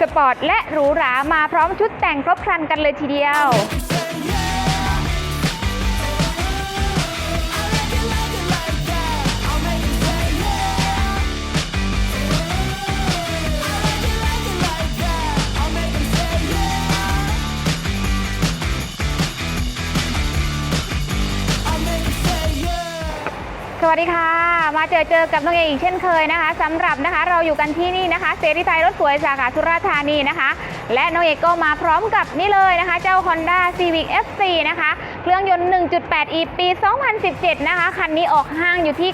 สปอร์ตและหรูหรามาพร้อมชุดแต่งครบครันกันเลยทีเดียว สวัสดีค่ะ มาเจอเจอกับน้องเออีกเช่นเคยนะคะสำหรับนะคะเราอยู่กันที่นี่นะคะเสรีไทยรถสวยสาขาสุราษฎร์ธานีนะคะ และน้องเอกก็มาพร้อมกับนี่เลยนะคะ เจ้า Honda Civic FC นะคะ เครื่องยนต์ 1.8e ปี 2017 นะคะ คันนี้ออกห้างอยู่ที่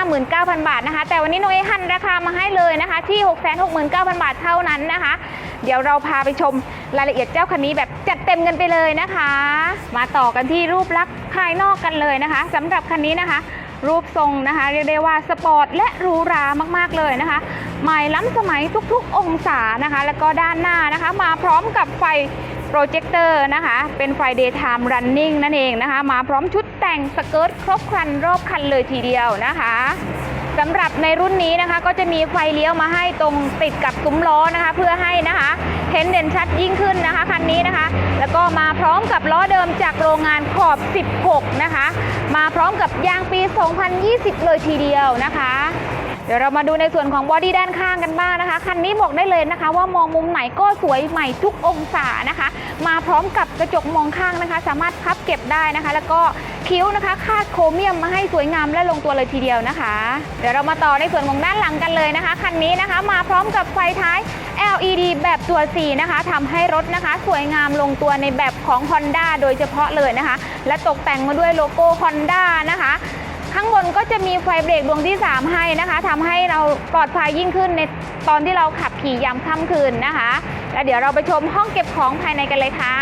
959,000 บาทนะคะ แต่วันนี้น้องเอหันราคามาให้เลยนะคะ ที่ 669,000 บาทเท่านั้นนะคะ เดี๋ยวเราพาไปชมรายละเอียดเจ้าคันนี้แบบจัดเต็มกันไปเลยนะคะ มาต่อกันที่รูปลักษณ์ภายนอกกันเลยนะคะสำหรับคันนี้นะคะ รูปทรงนะคะเรียกได้ว่าสปอร์ตและหรูหรามากๆเลยนะคะใหม่ล้ำสมัยทุกๆองศานะคะ แล้วก็ด้านหน้านะคะมาพร้อมกับไฟโปรเจคเตอร์นะคะ เป็นไฟ daytime running นั่นเองนะคะ มาพร้อมชุดแต่งสเกิร์ตครบครันรอบคันเลยทีเดียวนะคะสำหรับในรุ่นนี้นะคะก็จะมีไฟเลี้ยวมาให้ตรงติดกับซุ้มล้อนะคะ เพื่อให้นะคะเห็นเด่นชัดยิ่งขึ้นนะคะคันนี้นะคะ แล้วก็มาพร้อมกับล้อเดิมจากโรงงานขอบ 16 นะคะ มาพร้อมกับยางปี 2020 เลยทีเดียวนะคะ เดี๋ยวเรามาดูในส่วนของบอดี้ด้านข้างกันบ้างนะคะ คันนี้บอกได้เลยนะคะ ว่ามองมุมไหนก็สวยใหม่ทุกองศานะคะ มาพร้อมกับกระจกมองข้างนะคะ สามารถพับเก็บได้นะคะ แล้วก็คิ้วนะคะคาดโครเมียมมาให้สวยงามและลงตัวเลยทีเดียวนะคะ เดี๋ยวเรามาต่อในส่วนของด้านหลังกันเลยนะคะ คันนี้นะคะ มาพร้อมกับไฟท้าย LED แบบตัว C นะคะทำให้รถนะคะ สวยงามลงตัวในแบบของ Honda โดยเฉพาะเลยนะคะ และตกแต่งมาด้วยโลโก้ Honda นะคะข้างบนก็จะมีไฟเบรกดวงที่ 3 ให้นะคะทำให้เราปลอดภัยยิ่งขึ้นในตอนที่เราขับขี่ยามค่ำคืนนะคะ แล้วเดี๋ยวเราไปชมห้องเก็บของภายในกันเลยค่ะ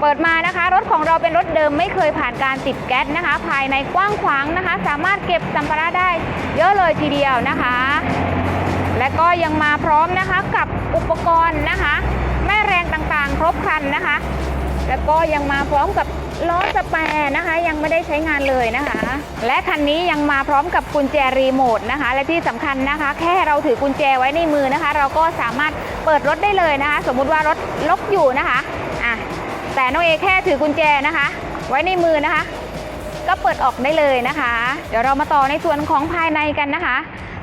เปิดมานะคะ รถของเราเป็นรถเดิมไม่เคยผ่านการติดแก๊สนะคะ ภายในกว้างขวางนะคะ สามารถเก็บสัมภาระได้เยอะเลยทีเดียวนะคะ และก็ยังมาพร้อมนะคะกับอุปกรณ์นะคะ แม่แรงต่างๆ ครบครันนะคะ แล้วก็ยังมาพร้อมกับล้อสแปร์นะคะ ยังไม่ได้ใช้งานเลยนะคะ และคันนี้ยังมาพร้อมกับกุญแจรีโมทนะคะ และที่สำคัญนะคะ แค่เราถือกุญแจไว้ในมือนะคะ เราก็สามารถเปิดรถได้เลยนะคะ สมมุติว่ารถล็อกอยู่นะคะอะแต่น้องเอแค่ถือกุญแจนะคะ ไว้ในมือนะคะ ก็เปิดออกได้เลยนะคะ เดี๋ยวเรามาต่อในส่วนของภายในกันนะคะ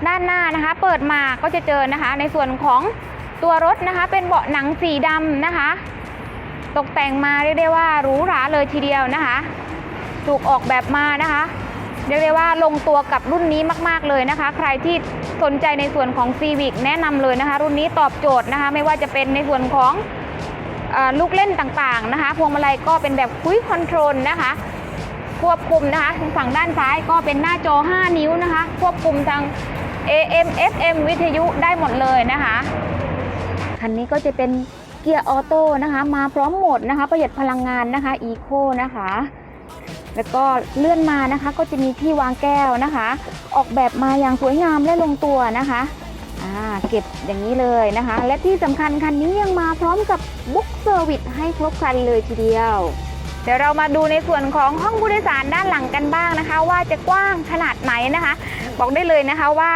ด้านหน้านะคะ เปิดมาก็จะเจอนะคะ ในส่วนของตัวรถนะคะ เป็นเบาะหนังสีดำนะคะ ตกแต่งมาเรียกได้ว่าหรูหราเลยทีเดียวนะคะถูกออกแบบมานะคะเรียกได้ว่าลงตัวกับรุ่นนี้มาก ๆ เลยนะคะ ใครที่สนใจในส่วนของ Civic แนะนำเลยนะคะ รุ่นนี้ตอบโจทย์นะคะ ไม่ว่าจะเป็นในส่วนของอลูกเล่นต่างๆนะคะ พวงมาลัยก็เป็นแบบคุยคอนโทรลนะคะ ควบคุมนะคะ ฝั่งด้านซ้ายก็เป็นหน้าจอ 5 นิ้วนะคะ ควบคุมทาง AM FM วิทยุได้หมดเลยนะคะคันนี้ก็จะเป็นเกียร์ออโต้นะคะ มาพร้อมโหมดนะคะ ประหยัดพลังงานนะคะอีโคนะคะ แล้วก็เลื่อนมานะคะก็จะมีที่วางแก้วนะคะ ออกแบบมาอย่างสวยงามและลงตัวนะคะอ่าเก็บอย่างนี้เลยนะคะ และที่สำคัญคันนี้ยังมาพร้อมกับบุ๊กเซอร์วิสให้ครบครันเลยทีเดียว เดี๋ยวเรามาดูในส่วนของห้องผู้โดยสารด้านหลังกันบ้างนะคะ ว่าจะกว้างขนาดไหนนะคะ บอกได้เลยนะคะว่า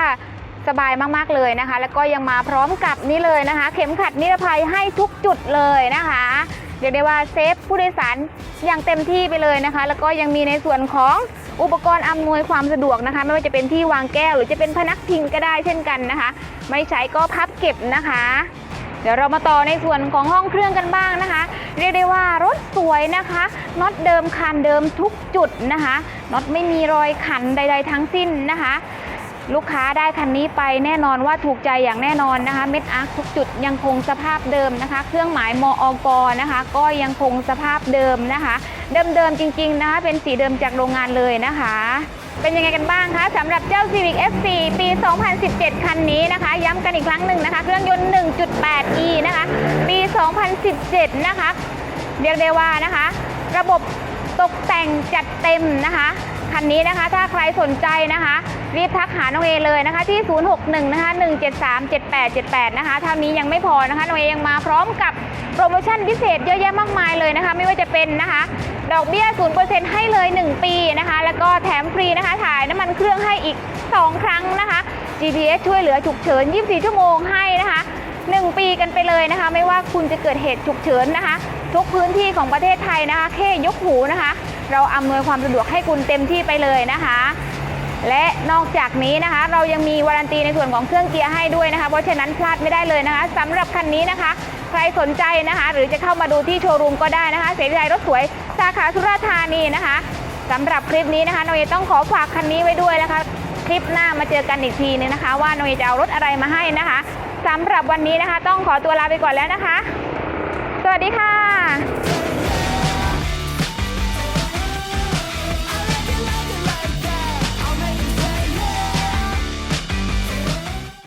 สบายมากๆเลยนะคะ แล้วก็ยังมาพร้อมกับนี่เลยนะคะ เข็มขัดนิรภัยให้ทุกจุดเลยนะคะเรียกได้ว่าเซฟผู้โดยสารอย่างเต็มที่ไปเลยนะคะ แล้วก็ยังมีในส่วนของอุปกรณ์อำนวยความสะดวกนะคะ ไม่ว่าจะเป็นที่วางแก้ว หรือจะเป็นพนักพิงก็ได้เช่นกันนะคะ ไม่ใช้ก็พับเก็บนะคะ เดี๋ยวเรามาต่อในส่วนของห้องเครื่องกันบ้างนะคะ เรียกได้ว่ารถสวยนะคะน็อตเดิมคันเดิมทุกจุดนะคะน็อตไม่มีรอยขันใด ๆ ทั้งสิ้นนะคะ ลูกค้าได้คันนี้ไปแน่นอนว่าถูกใจอย่างแน่นอนนะคะเม็ดอาร์คทุกจุดยังคงสภาพเดิมนะคะ เครื่องหมายมอกนะคะ ก็ยังคงสภาพเดิมนะคะ เดิมๆจริงๆนะคะเป็นสีเดิมจากโรงงานเลยนะคะ เป็นยังไงกันบ้างคะสำหรับเจ้า Civic FC ปี 2017 คันนี้นะคะ ย้ำกันอีกครั้งหนึ่งนะคะ เครื่องยนต์ 1.8e นะคะ ปี 2017 นะคะ เรียกได้ว่านะคะ ระบบตกแต่งจัดเต็มนะคะคันนี้นะคะถ้าใครสนใจนะคะรีบทักหาน้องเอเลยนะคะที่ 061 นะคะ 173 7878 นะคะเท่านี้ยังไม่พอนะคะน้องเอยังมาพร้อมกับ โปรโมชั่นพิเศษเยอะแยะมากมายเลยนะคะ ไม่ว่าจะเป็นนะคะ ดอกเบี้ย 0%ให้เลย 1 ปีนะคะ แล้วก็แถมฟรีนะคะ ถ่ายน้ำมันเครื่องให้อีก 2 ครั้งนะคะ GPS ช่วยเหลือฉุกเฉิน 24 ชั่วโมงให้นะคะ 1 ปีกันไปเลยนะคะ ไม่ว่าคุณจะเกิดเหตุฉุกเฉินนะคะ ทุกพื้นที่ของประเทศไทยนะคะแค่ยกหูนะคะ เราอำนวยความสะดวกให้คุณเต็มที่ไปเลยนะคะ และนอกจากนี้นะคะ เรายังมีวารันตีในส่วนของเครื่องเกียร์ให้ด้วยนะคะ เพราะฉะนั้นพลาดไม่ได้เลยนะคะสำหรับคันนี้นะคะ ใครสนใจนะคะ หรือจะเข้ามาดูที่โชว์รูมก็ได้นะคะ เสรีไทยรถสวยสาขาสุราษฎร์ธานีนะคะสำหรับคลิปนี้นะคะน้องเอต้องขอฝากคันนี้ไว้ด้วยนะคะ คลิปหน้ามาเจอกันอีกทีนึงนะคะ ว่าน้องเอจะเอารถอะไรมาให้นะคะสำหรับวันนี้นะคะ ต้องขอตัวลาไปก่อนแล้วนะคะ สวัสดีค่ะ